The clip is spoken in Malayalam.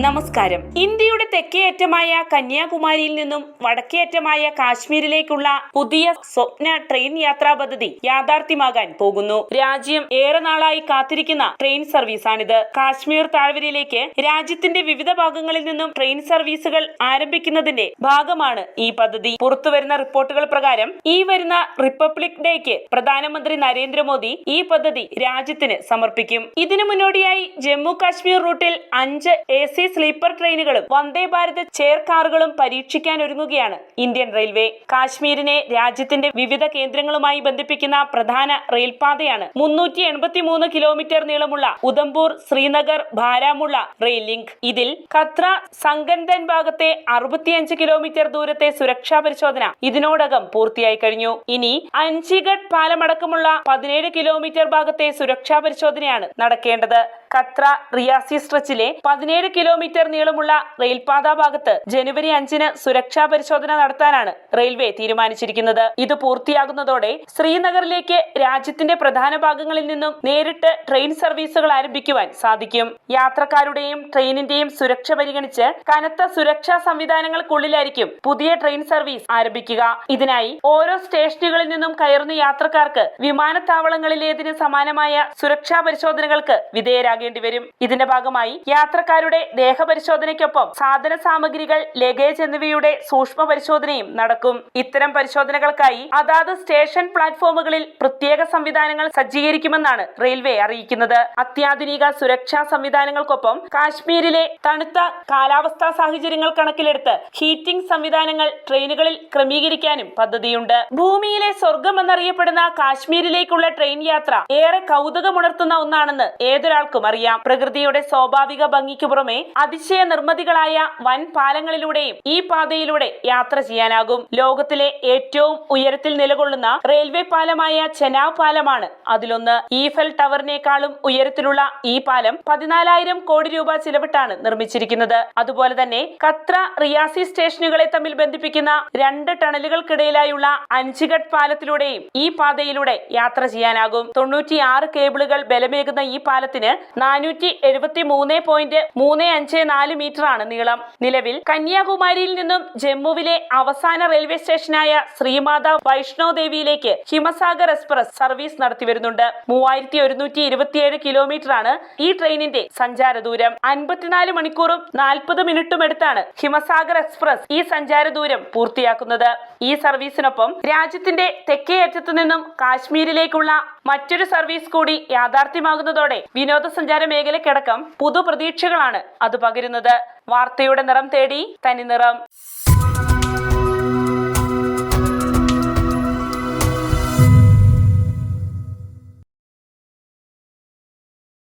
നമസ്കാരം. ഇന്ത്യയുടെ തെക്കേയറ്റമായ കന്യാകുമാരിയിൽ നിന്നും വടക്കേയറ്റമായ കാശ്മീരിലേക്കുള്ള പുതിയ സ്വപ്ന ട്രെയിൻ യാത്രാ പദ്ധതി യാഥാർത്ഥ്യമാകാൻ പോകുന്നു. രാജ്യം ഏറെ നാളായി കാത്തിരിക്കുന്ന ട്രെയിൻ സർവീസാണിത്. കാശ്മീർ താഴ്വരയിലേക്ക് രാജ്യത്തിന്റെ വിവിധ ഭാഗങ്ങളിൽ നിന്നും ട്രെയിൻ സർവീസുകൾ ആരംഭിക്കുന്നതിന്റെ ഭാഗമാണ് ഈ പദ്ധതി. പുറത്തുവരുന്ന റിപ്പോർട്ടുകൾ പ്രകാരം ഈ വരുന്ന റിപ്പബ്ലിക് ഡേക്ക് പ്രധാനമന്ത്രി നരേന്ദ്രമോദി ഈ പദ്ധതി രാജ്യത്തിന് സമർപ്പിക്കും. ഇതിനു മുന്നോടിയായി ജമ്മു കാശ്മീർ റൂട്ടിൽ അഞ്ച് എ സി സ്ലീപ്പർ ട്രെയിനുകളും വന്ദേ ഭാരത് ചെയർ കാറുകളും പരീക്ഷിക്കാൻ ഒരുങ്ങുകയാണ്. ഇന്ത്യൻ റെയിൽവേ കാശ്മീരിനെ രാജ്യത്തിന്റെ വിവിധ കേന്ദ്രങ്ങളുമായി ബന്ധിപ്പിക്കുന്ന പ്രധാന റെയിൽപാതയാണ്. മുന്നൂറ്റി എൺപത്തിമൂന്ന് കിലോമീറ്റർ നീളമുള്ള ഉദംപൂർ ശ്രീനഗർ ഭാരാമുള്ള റെയിൽ ലിങ്ക്. ഇതിൽ ഖത്ര സംഗന്തൻ ഭാഗത്തെ അറുപത്തിയഞ്ച് കിലോമീറ്റർ ദൂരത്തെ സുരക്ഷാ പരിശോധന ഇതിനോടകം പൂർത്തിയായി കഴിഞ്ഞു. ഇനി അഞ്ചിഗഡ് പാലമടക്കമുള്ള പതിനേഴ് കിലോമീറ്റർ ഭാഗത്തെ സുരക്ഷാ പരിശോധനയാണ് നടക്കേണ്ടത്. ഖത്ര റിയാസി സ്ട്രെച്ചിലെ പതിനേഴ് കിലോമീറ്റർ നീളമുള്ള റെയിൽപാത ഭാഗത്ത് ജനുവരി അഞ്ചിന് സുരക്ഷാ പരിശോധന നടത്താനാണ് റെയിൽവേ തീരുമാനിച്ചിരിക്കുന്നത്. ഇത് പൂർത്തിയാകുന്നതോടെ ശ്രീനഗറിലേക്ക് രാജ്യത്തിന്റെ പ്രധാന ഭാഗങ്ങളിൽ നിന്നും നേരിട്ട് ട്രെയിൻ സർവീസുകൾ ആരംഭിക്കുവാൻ സാധിക്കും. യാത്രക്കാരുടെയും ട്രെയിനിന്റെയും സുരക്ഷ പരിഗണിച്ച് കനത്ത സുരക്ഷാ സംവിധാനങ്ങൾക്കുള്ളിലായിരിക്കും പുതിയ ട്രെയിൻ സർവീസ് ആരംഭിക്കുക. ഇതിനായി ഓരോ സ്റ്റേഷനുകളിൽ നിന്നും കയറുന്ന യാത്രക്കാർക്ക് വിമാനത്താവളങ്ങളിലേതിന് സമാനമായ സുരക്ഷാ പരിശോധനകൾക്ക് വിധേയരാകേണ്ടി വരും. ഇതിന്റെ ഭാഗമായി യാത്രക്കാരുടെ ദേഹപരിശോധനയ്ക്കൊപ്പം സാധന സാമഗ്രികൾ ലഗേജ് എന്നിവയുടെ സൂക്ഷ്മ പരിശോധനയും നടക്കും. ഇത്തരം പരിശോധനകൾക്കായി അതാത് സ്റ്റേഷൻ പ്ലാറ്റ്ഫോമുകളിൽ പ്രത്യേക സംവിധാനങ്ങൾ സജ്ജീകരിക്കുമെന്നാണ് റെയിൽവേ അറിയിക്കുന്നത്. അത്യാധുനിക സുരക്ഷാ സംവിധാനങ്ങൾക്കൊപ്പം കാശ്മീരിലെ തണുത്ത കാലാവസ്ഥാ സാഹചര്യങ്ങൾ കണക്കിലെടുത്ത് ഹീറ്റിംഗ് സംവിധാനങ്ങൾ ട്രെയിനുകളിൽ ക്രമീകരിക്കാനും പദ്ധതിയുണ്ട്. ഭൂമിയിലെ സ്വർഗം എന്നറിയപ്പെടുന്ന കാശ്മീരിലേക്കുള്ള ട്രെയിൻ യാത്ര ഏറെ കൗതുകമുണർത്തുന്ന ഒന്നാണെന്ന് ഏതൊരാൾക്കും അറിയാം പ്രകൃതിയുടെ സ്വാഭാവിക ഭംഗിക്ക് പുറമെ അതിശയ നിർമ്മിതികളായ വൻ പാലങ്ങളിലൂടെയും ഈ പാതയിലൂടെ യാത്ര ചെയ്യാനാകും. ലോകത്തിലെ ഏറ്റവും ഉയരത്തിൽ നിലകൊള്ളുന്ന റെയിൽവേ പാലമായ ചെനാവ് പാലമാണ് അതിലൊന്ന്. ഈഫൽ ടവറിനേക്കാളും ഉയരത്തിലുള്ള ഈ പാലം പതിനാലായിരം കോടി രൂപ ചിലവിട്ടാണ് നിർമ്മിച്ചിരിക്കുന്നത്. അതുപോലെ തന്നെ കത്ര റിയാസി സ്റ്റേഷനുകളെ തമ്മിൽ ബന്ധിപ്പിക്കുന്ന രണ്ട് ടണലുകൾക്കിടയിലായുള്ള അഞ്ചുഘട്ട് പാലത്തിലൂടെയും ഈ പാതയിലൂടെ യാത്ര ചെയ്യാനാകും. തൊണ്ണൂറ്റിയാറ് കേബിളുകൾ ബലമേകുന്ന ഈ പാലത്തിന് നാനൂറ്റി എഴുപത്തി മൂന്ന് പോയിന്റ് മൂന്ന് അഞ്ച് നാല് മീറ്റർ ആണ് നീളം. നിലവിൽ കന്യാകുമാരിയിൽ നിന്നും ജമ്മുവിലെ അവസാന റെയിൽവേ സ്റ്റേഷനായ ശ്രീമാത വൈഷ്ണോ ദേവിയിലേക്ക് ഹിമസാഗർ എക്സ്പ്രസ് സർവീസ് നടത്തി വരുന്നുണ്ട് മൂവായിരത്തി ഒരുന്നൂറ്റി ഇരുപത്തിയേഴ് കിലോമീറ്റർ ആണ് ഈ ട്രെയിനിന്റെ സഞ്ചാര ദൂരം അൻപത്തിനാല് മണിക്കൂറും നാൽപ്പത് മിനിറ്റും എടുത്താണ് ഹിമസാഗർ എക്സ്പ്രസ് ഈ സഞ്ചാര ദൂരം പൂർത്തിയാക്കുന്നത്. ഈ സർവീസിനൊപ്പം രാജ്യത്തിന്റെ തെക്കേ അറ്റത്തു നിന്നും കാശ്മീരിലേക്കുള്ള മറ്റൊരു സർവീസ് കൂടി യാഥാർത്ഥ്യമാകുന്നതോടെ വിനോദസഞ്ചാര മേഖലയ്ക്കടക്കം പുതുപ്രതീക്ഷകളാണ് അത് പകരുന്നത്. വാർത്തയുടെ നിറം തേടി തനി നിറം.